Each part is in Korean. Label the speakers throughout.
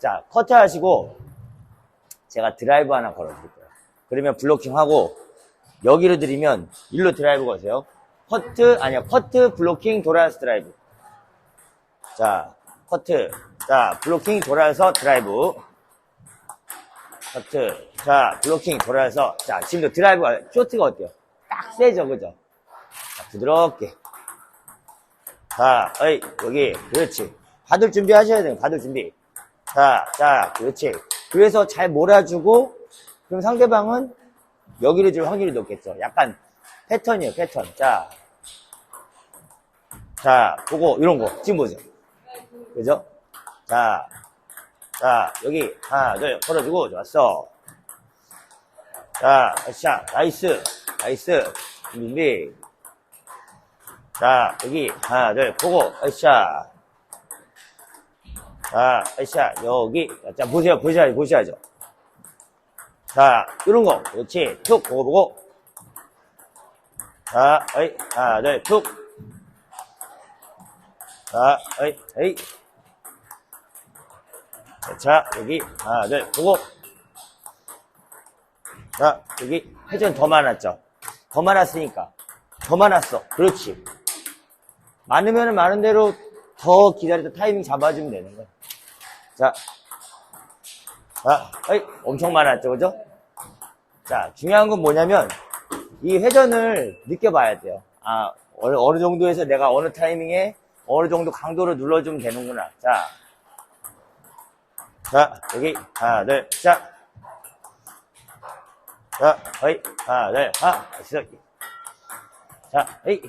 Speaker 1: 자, 커트 하시고, 제가 드라이브 하나 걸어드릴 거예요. 그러면 블로킹 하고, 여기로 드리면, 일로 드라이브 거세요. 커트, 아니요, 커트, 블로킹, 돌아서 드라이브. 자, 커트. 자, 블로킹, 돌아서 드라이브. 커트. 자, 블로킹, 돌아서. 자, 지금도 드라이브가, 쇼트가 어때요? 딱 세죠, 그죠? 자, 부드럽게. 자, 어이, 여기, 그렇지. 받을 준비 하셔야 돼요, 받을 준비. 자, 자, 그렇지. 그래서 잘 몰아주고, 그럼 상대방은 여기를 줄 확률이 높겠죠. 약간 패턴이에요, 패턴. 자, 자, 보고, 이런 거. 지금 보세요. 그죠? 자, 자, 여기, 하나, 둘, 걸어주고, 좋았어. 자, 샷, 나이스, 나이스, 준비. 자, 여기, 하나, 둘, 보고, 샷. 자, 샷, 여기. 자, 보세요, 보셔야죠, 보셔야죠. 자, 이런 거. 그렇지. 툭, 보고, 보고. 자, 어이, 하나, 둘, 툭. 자, 어이, 어이. 자, 여기, 하나, 둘, 보고. 자, 여기, 회전 더 많았죠? 더 많았으니까. 더 많았어. 그렇지. 많으면 많은 대로 더 기다렸다 타이밍 잡아주면 되는 거야. 자, 자, 어이, 엄청 많았죠, 그죠? 자, 중요한 건 뭐냐면, 이 회전을 느껴봐야 돼요. 아, 어느, 어느 정도에서 내가 어느 타이밍에 어느 정도 강도를 눌러주면 되는구나. 자, 자, 여기, 하나, 둘, 자. 자, 어이, 하나, 둘, 하나, 시작. 자, 에이.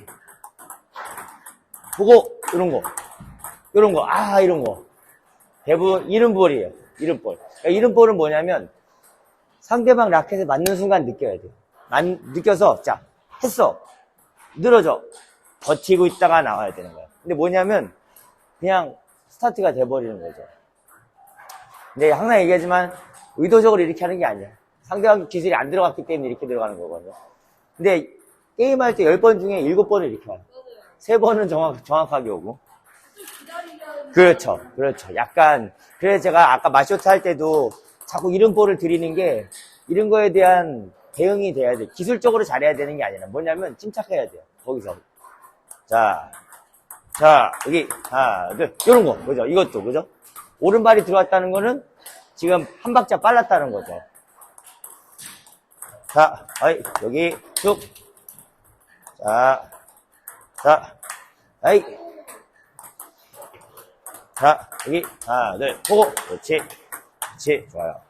Speaker 1: 보고, 이런 거. 이런 거, 아, 이런 거. 대부분 이른볼이에요. 이른볼. 그러니까 이른볼은 뭐냐면, 상대방 라켓에 맞는 순간 느껴야 돼요. 만, 느껴서, 자, 했어. 늘어져. 버티고 있다가 나와야 되는 거야. 근데 뭐냐면, 그냥 스타트가 돼버리는 거죠. 근데 항상 얘기하지만, 의도적으로 이렇게 하는 게 아니야. 상대방 기술이 안 들어갔기 때문에 이렇게 들어가는 거거든요. 근데, 게임할 때 10번 중에 7번을 이렇게 와요. 3번은 정확, 정확하게 오고. 그렇죠. 그렇죠. 약간, 그래서 제가 아까 마쇼트 할 때도 자꾸 이런 볼을 드리는 게, 이런 거에 대한 대응이 돼야 돼. 기술적으로 잘해야 되는 게 아니라, 뭐냐면, 침착해야 돼요. 거기서. 자, 자, 여기, 하나, 둘, 요런 거, 그죠? 이것도, 그죠? 오른발이 들어왔다는 거는 지금 한 박자 빨랐다는 거죠. 자, 어이, 여기, 쭉. 자, 자, 아이. 자, 여기, 하나, 둘, 보고. 그렇지. 그렇지. 좋아요.